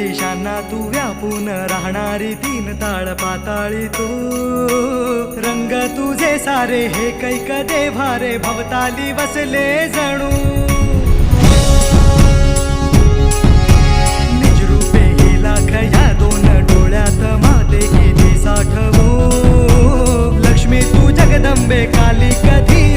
दिशांना तू व्यापून राहणारी तीन ताळ पाताळी तू. रंग तुझे सारे हे कैक देवारे भवताली बसले जणू. निजरूपे गेला खया दोन डोळ्यात माते किती साठवू. लक्ष्मी तू जगदंबे काली कधी